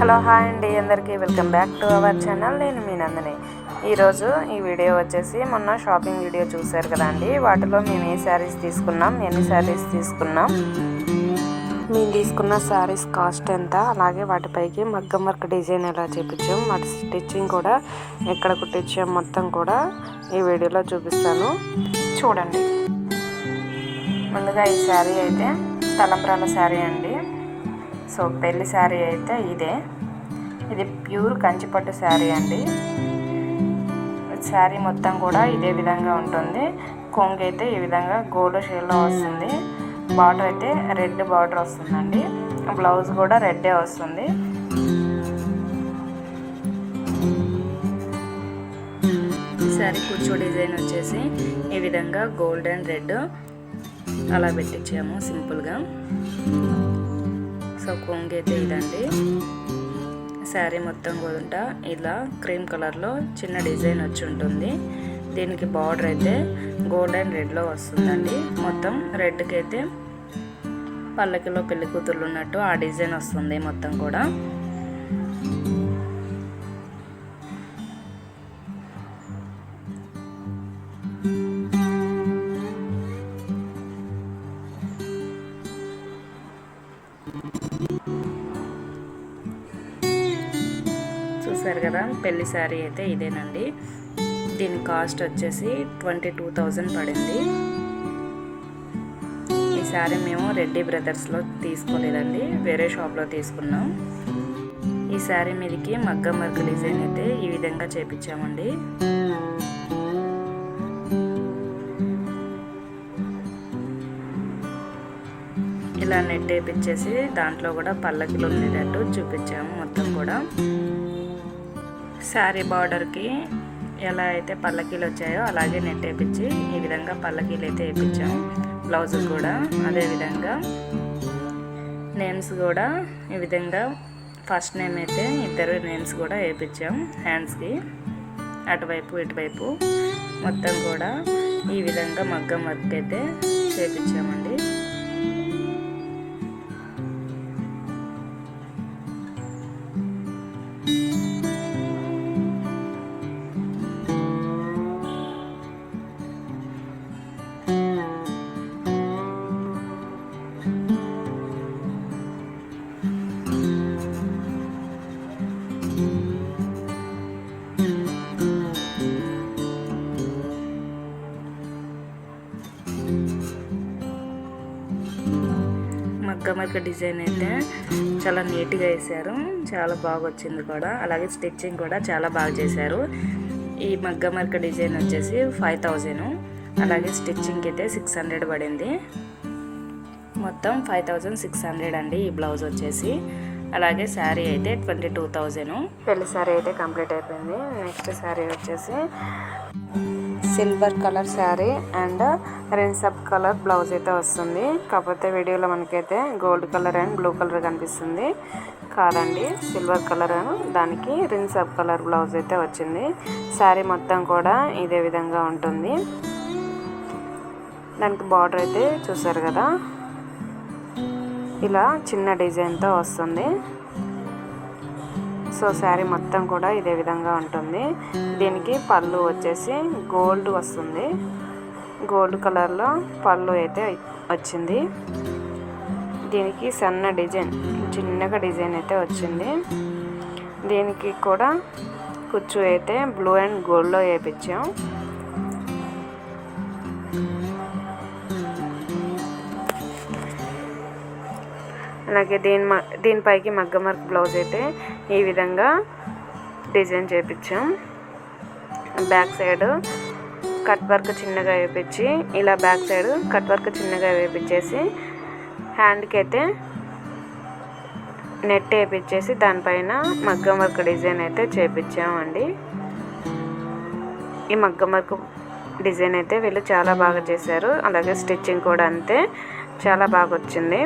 Hello hi అండి అందరికీ welcome back to our channel. నేను మీ నందిని. ఈరోజు ఈ వీడియో వచ్చేసి మొన్న షాపింగ్ వీడియో చూశారు కదా అండి. వాటిలో మేము ఏ శారీస్ తీసుకున్నాం ఎన్ని శారీస్ తీసుకున్నాం మేము తీసుకున్న శారీస్ కాస్ట్ ఎంత అలాగే వాటిపైకి మగ్గం వర్క్ డిజైన్ ఎలా చేపించాం వాటి స్టిచ్చింగ్ కూడా ఎక్కడ కుట్టించాం మొత్తం కూడా ఈ వీడియోలో చూపిస్తాను. చూడండి. ముందుగా ఈ శారీ అయితే తలంబ్రాల శారీ అండి. సో పెళ్ళి శారీ అయితే ఇదే. ఇది ప్యూర్ కంచిపట్టు శారీ అండి. శారీ మొత్తం కూడా ఇదే విధంగా ఉంటుంది. కొంగు అయితే ఈ విధంగా గోల్డ్ షేడ్లో వస్తుంది. బార్డర్ అయితే రెడ్ బార్డర్ వస్తుందండి. బ్లౌజ్ కూడా రెడ్డే వస్తుంది. శారీ కూర్చో డిజైన్ వచ్చేసి ఈ విధంగా గోల్డ్ అండ్ రెడ్ అలా పెట్టించాము సింపుల్గా. సో కొంగు అయితే ఇదండి శారీ మొత్తం కూడా ఇలా క్రీమ్ కలర్లో చిన్న డిజైన్ వచ్చి ఉంటుంది. దీనికి బార్డర్ అయితే గోల్డ్ అండ్ రెడ్లో వస్తుందండి. మొత్తం రెడ్కి అయితే పల్లకిలో పెళ్ళి కూతుర్లు ఉన్నట్టు ఆ డిజైన్ వస్తుంది మొత్తం కూడా. చూసారు కదా పెళ్ళి శారీ అయితే ఇదేనండి. దీని కాస్ట్ వచ్చేసి ట్వంటీ టూ థౌజండ్ పడింది. ఈ శారీ మేము రెడ్డి బ్రదర్స్లో తీసుకోలేదండి వేరే షాప్లో తీసుకున్నాం. ఈ శారీ మీదకి మగ్గం వర్క్ డిజైన్ అయితే ఈ విధంగా చేపించామండి. ఇలా నెట్ వేపించేసి దాంట్లో కూడా పల్లకిలు ఉండేటట్టు చూపించాము మొత్తం కూడా. శారీ బార్డర్కి ఎలా అయితే పల్లకీలు వచ్చాయో అలాగే నెట్ వేపించి ఈ విధంగా పల్లకీలు అయితే వేయించాం బ్లౌజ్ కూడా అదేవిధంగా నేమ్స్ కూడా ఈ విధంగా ఫస్ట్ నేమ్ అయితే ఇద్దరు నేమ్స్ కూడా వేయించాం హ్యాండ్స్కి. అటువైపు ఇటువైపు మొత్తం కూడా ఈ విధంగా మగ్గం వర్క్ అయితే చేపించామండి. మగ్గ మగ్గ డిజైన్ అయితే చాలా నీట్గా వేశారు చాలా బాగా వచ్చింది కూడా. అలాగే స్టిచ్చింగ్ కూడా చాలా బాగా చేశారు. ఈ మగ్గ డిజైన్ వచ్చేసి ఫైవ్ థౌజండ్. అలాగే స్టిచ్చింగ్ అయితే సిక్స్ హండ్రెడ్ పడింది. మొత్తం ఫైవ్ థౌజండ్ సిక్స్ హండ్రెడ్ అండి ఈ బ్లౌజ్ వచ్చేసి. అలాగే శారీ అయితే ట్వంటీ టూ థౌజండ్. పెళ్ళి శారీ అయితే కంప్లీట్ అయిపోయింది. నెక్స్ట్ శారీ వచ్చేసి సిల్వర్ కలర్ శారీ అండ్ రెన్సప్ కలర్ బ్లౌజ్ అయితే వస్తుంది. కాకపోతే వీడియోలో మనకైతే gold colour and blue colour కనిపిస్తుంది. కాదండి సిల్వర్ కలర్ దానికి రిన్సప్ కలర్ బ్లౌజ్ అయితే వచ్చింది. శారీ మొత్తం కూడా ఇదే విధంగా ఉంటుంది. దానికి బార్డర్ అయితే చూసారు కదా? ఇలా చిన్న డిజైన్తో వస్తుంది. సో శారీ మొత్తం కూడా ఇదే విధంగా ఉంటుంది. దీనికి పళ్ళు వచ్చేసి గోల్డ్ వస్తుంది. గోల్డ్ కలర్లో పళ్ళు అయితే వచ్చింది. దీనికి సన్న డిజైన్ చిన్నగా డిజైన్ అయితే వచ్చింది. దీనికి కూడా కుచ్చు అయితే బ్లూ అండ్ గోల్డ్లో వేయించాం అలాగే దీని దీనిపైకి మగ్గం వర్క్ బ్లౌజ్ అయితే ఈ విధంగా డిజైన్ చేపించాం. బ్యాక్ సైడ్ కట్ వర్క్ చిన్నగా వేపించి ఇలా బ్యాక్ సైడ్ కట్ వర్క్ చిన్నగా వేపించేసి హ్యాండ్కి అయితే నెట్ వేపించేసి దానిపైన మగ్గం వర్క్ డిజైన్ అయితే చేపించామండి. ఈ మగ్గం వర్క్ డిజైన్ అయితే వీళ్ళు చాలా బాగా చేశారు. అలాగే స్టిచ్చింగ్ కూడా అంతే చాలా బాగా వచ్చింది.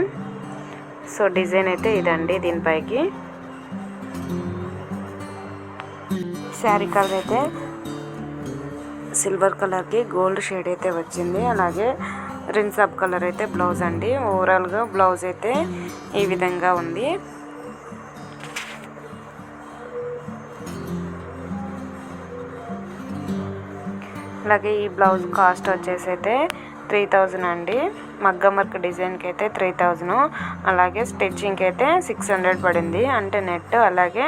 సో డిజైన్ అయితే ఇదండి దీనిపైకి. శారీ కలర్ అయితే సిల్వర్ కలర్కి గోల్డ్ షేడ్ అయితే వచ్చింది. అలాగే రిన్స్ అప్ కలర్ అయితే బ్లౌజ్ అండి. ఓవరాల్గా బ్లౌజ్ అయితే ఈ విధంగా ఉంది. అలాగే ఈ బ్లౌజ్ కాస్ట్ వచ్చేసి అయితే త్రీ థౌజండ్ అండి. మగ్గం వర్క్ డిజైన్కి అయితే త్రీ థౌజండ్. అలాగే స్టిచ్చింగ్కి అయితే సిక్స్ హండ్రెడ్ పడింది. అంటే నెట్ అలాగే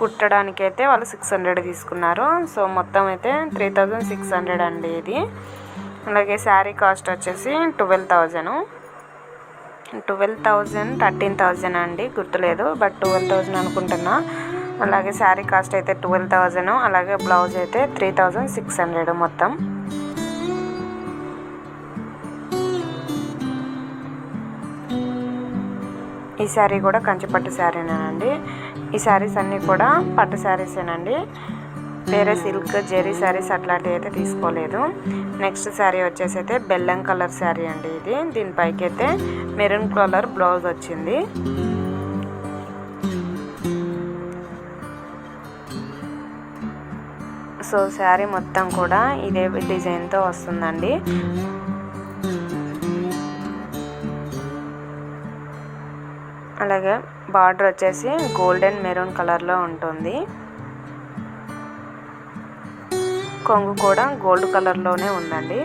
కుట్టడానికి అయితే వాళ్ళు సిక్స్ హండ్రెడ్ తీసుకున్నారు. సో మొత్తం అయితే త్రీ థౌజండ్ సిక్స్ హండ్రెడ్ అండి ఇది. అలాగే శారీ కాస్ట్ వచ్చేసి twelve thousand. Twelve thousand thirteen thousand అండి. గుర్తులేదు బట్ ట్వెల్వ్ థౌజండ్ అనుకుంటున్నా. అలాగే శారీ కాస్ట్ అయితే ట్వెల్వ్ థౌజండ్. అలాగే బ్లౌజ్ అయితే త్రీ థౌజండ్ సిక్స్ హండ్రెడ్ మొత్తం. ఈ శారీ కూడా కంచిపట్టు శారీనేనండి. ఈ శారీస్ అన్నీ కూడా పట్టు శారీసేనండి. వేరే సిల్క్ జెరీ శారీస్ అట్లాంటివి అయితే తీసుకోలేదు. నెక్స్ట్ శారీ వచ్చేసి అయితే బెల్లం కలర్ శారీ అండి ఇది. దీనిపైకి అయితే మెరూన్ కలర్ బ్లౌజ్ వచ్చింది. సో శారీ మొత్తం కూడా ఇదే డిజైన్తో వస్తుందండి. అలాగే బార్డర్ వచ్చేసి గోల్డెన్ మెరూన్ కలర్లో ఉంటుంది. కొంగు కూడా గోల్డ్ కలర్లోనే ఉందండి.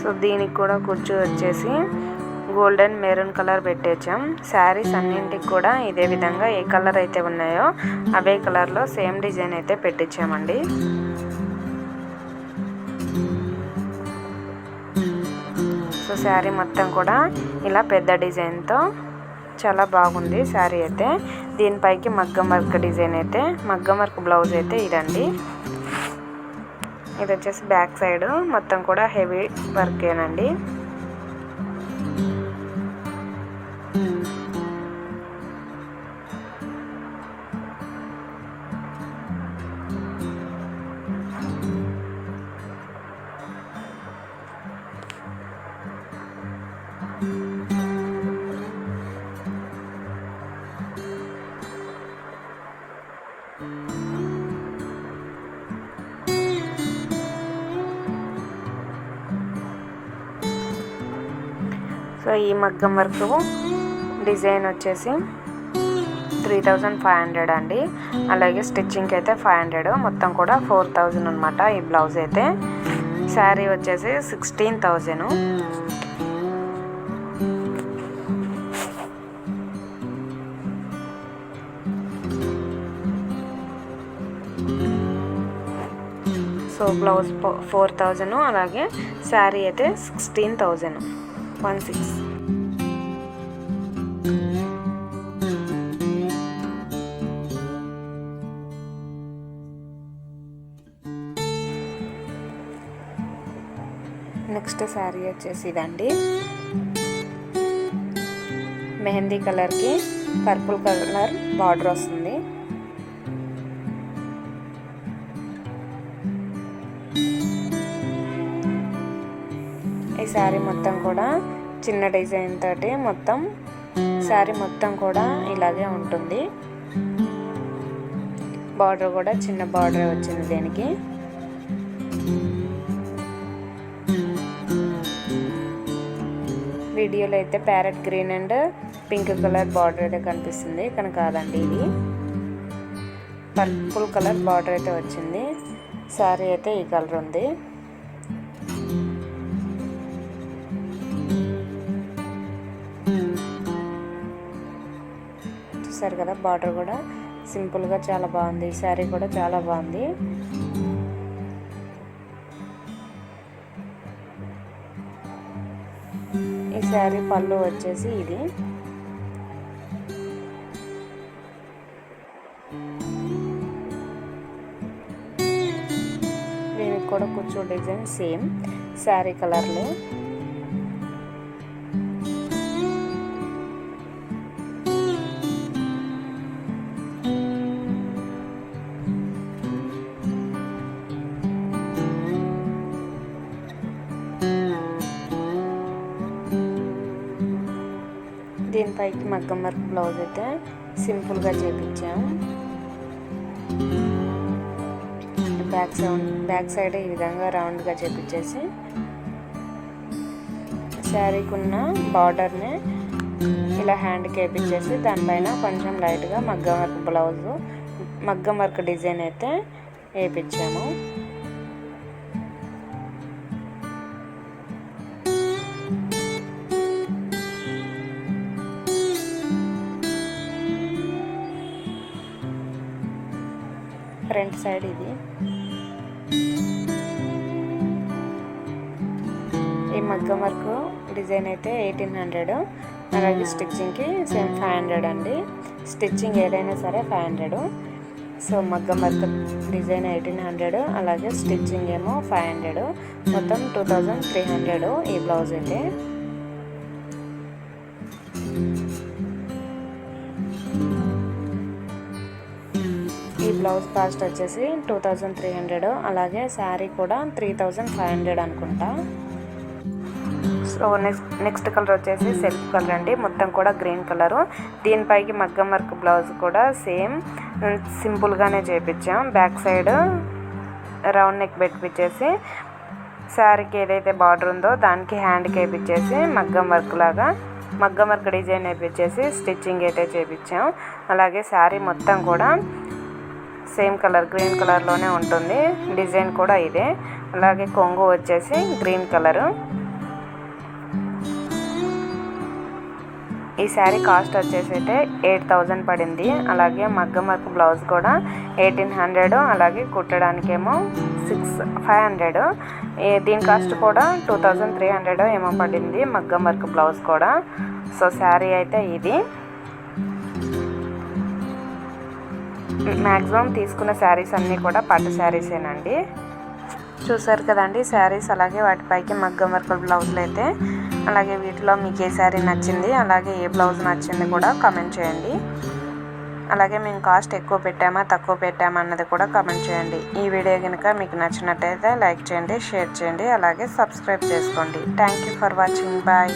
సో దీనికి కూడా కుర్చీ వచ్చేసి గోల్డెన్ మెరూన్ కలర్ పెట్టేసాం శారీస్ అన్నింటికి కూడా ఇదే విధంగా ఏ కలర్ అయితే ఉన్నాయో అవే కలర్లో సేమ్ డిజైన్ అయితే పెట్టించామండి. సో శారీ మొత్తం కూడా ఇలా పెద్ద డిజైన్తో చాలా బాగుంది శారీ అయితే. దీనిపైకి మగ్గం వర్క్ డిజైన్ అయితే మగ్గం వర్క్ బ్లౌజ్ అయితే ఇదండి. ఇది వచ్చేసి బ్యాక్ సైడ్ మొత్తం కూడా హెవీ వర్కేనండి సో ఈ మగ్గం వర్క్ డిజైన్ వచ్చేసి త్రీ థౌజండ్ ఫైవ్ హండ్రెడ్ అండి. అలాగే స్టిచ్చింగ్కి అయితే ఫైవ్ హండ్రెడ్ మొత్తం కూడా ఫోర్ థౌజండ్ అనమాట ఈ బ్లౌజ్ అయితే. శారీ వచ్చేసి sixteen thousand so blouse four thousand అలాగే శారీ అయితే sixteen thousand one six next saree వచ్చేసి ఇదండి. మెహందీ కలర్కి పర్పుల్ కలర్ బార్డర్ వస్తుంది. శారీ మొత్తం కూడా చిన్న డిజైన్ తోటి మొత్తం శారీ మొత్తం కూడా ఇలాగే ఉంటుంది. బార్డర్ కూడా చిన్న బార్డర్ వచ్చింది దీనికి. వీడియోలో అయితే parrot green and pink colour border అయితే కనిపిస్తుంది. కానీ కాదండి ఇది. పర్పుల్ కలర్ బార్డర్ అయితే వచ్చింది. శారీ అయితే ఈ కలర్ ఉంది. చూసారు కదా బార్డర్ కూడా. సింపుల్గా చాలా బాగుంది. ఈ శారీ కూడా చాలా బాగుంది. ఈ శారీ పళ్ళు వచ్చేసి ఇది. దీనికి కూడా కూర్చో డిజైన్ సేమ్. శారీ కలర్లో. పైకి మగ్గం వర్క్ బ్లౌజ్ అయితే సింపుల్గా చేపించాం. బ్యాక్ సౌండ్ బ్యాక్ సైడ్ ఈ విధంగా రౌండ్గా చేపించేసి శారీకి ఉన్న బార్డర్ని ఇలా హ్యాండ్కి కేపించేసి దానిపైన కొంచెం లైట్గా మగ్గం వర్క్ బ్లౌజు మగ్గం వర్క్ డిజైన్ అయితే వేయించాము ఫ్రంట్ సైడ్ ఇది. ఈ మగ్గం వరకు డిజైన్ అయితే ఎయిటీన్ హండ్రెడ్. అలాగే స్టిచ్చింగ్కి సేమ్ ఫైవ్ హండ్రెడ్ అండి. స్టిచ్చింగ్ ఏదైనా సరే ఫైవ్ హండ్రెడ్. సో మగ్గం వర్క్ డిజైన్ ఎయిటీన్ హండ్రెడ్. అలాగే స్టిచ్చింగ్ ఏమో ఫైవ్ హండ్రెడ్. మొత్తం టూ థౌజండ్ త్రీ హండ్రెడ్ ఈ బ్లౌజ్ అయితే. బ్లౌజ్ కాస్ట్ వచ్చేసి టూ థౌజండ్ త్రీ హండ్రెడ్. అలాగే శారీ కూడా త్రీ థౌజండ్ ఫైవ్ హండ్రెడ్ అనుకుంటా. సో నెక్స్ట్ నెక్స్ట్ కలర్ వచ్చేసి సెల్ఫ్ కలర్ అండి. మొత్తం కూడా గ్రీన్ కలరు. దీనిపైకి మగ్గం వర్క్ బ్లౌజ్ కూడా సేమ్. సింపుల్గానే చేపించాం బ్యాక్ సైడ్ రౌండ్ నెక్ పెట్టిపించేసి శారీకి ఏదైతే బార్డర్ ఉందో దానికి హ్యాండ్కి వేయించేసి మగ్గం వర్క్ లాగా మగ్గం వర్క్ డిజైన్ వేయించేసి స్టిచ్చింగ్ అయితే చేపించాం అలాగే శారీ మొత్తం కూడా సేమ్ కలర్ గ్రీన్ కలర్లోనే ఉంటుంది. డిజైన్ కూడా ఇదే. అలాగే కొంగు వచ్చేసి గ్రీన్ కలరు. ఈ శారీ కాస్ట్ వచ్చేసి అయితే ఎయిట్ థౌజండ్ పడింది. అలాగే మగ్గం వర్క్ బ్లౌజ్ కూడా ఎయిటీన్ హండ్రెడ్. అలాగే కుట్టడానికేమో సిక్స్ ఫైవ్ హండ్రెడ్. దీని కాస్ట్ కూడా టూ థౌజండ్ త్రీ హండ్రెడ్ ఏమో పడింది మగ్గం వర్క్ బ్లౌజ్ కూడా. సో శారీ అయితే ఇది. మ్యాక్సిమం తీసుకున్న శారీస్ అన్నీ కూడా పట్టు శారీసేనండి. చూసారు కదండి శారీస్ అలాగే వాటిపైకి మగ్గం వర్క్ బ్లౌజులు అయితే. అలాగే వీటిలో మీకు ఏ శారీ నచ్చింది అలాగే ఏ బ్లౌజ్ నచ్చింది కూడా కమెంట్ చేయండి. అలాగే మేము కాస్ట్ ఎక్కువ పెట్టామా తక్కువ పెట్టామా అన్నది కూడా కమెంట్ చేయండి. ఈ వీడియో కనుక మీకు నచ్చినట్టయితే లైక్ చేయండి షేర్ చేయండి అలాగే సబ్స్క్రైబ్ చేసుకోండి. Thank you for watching bye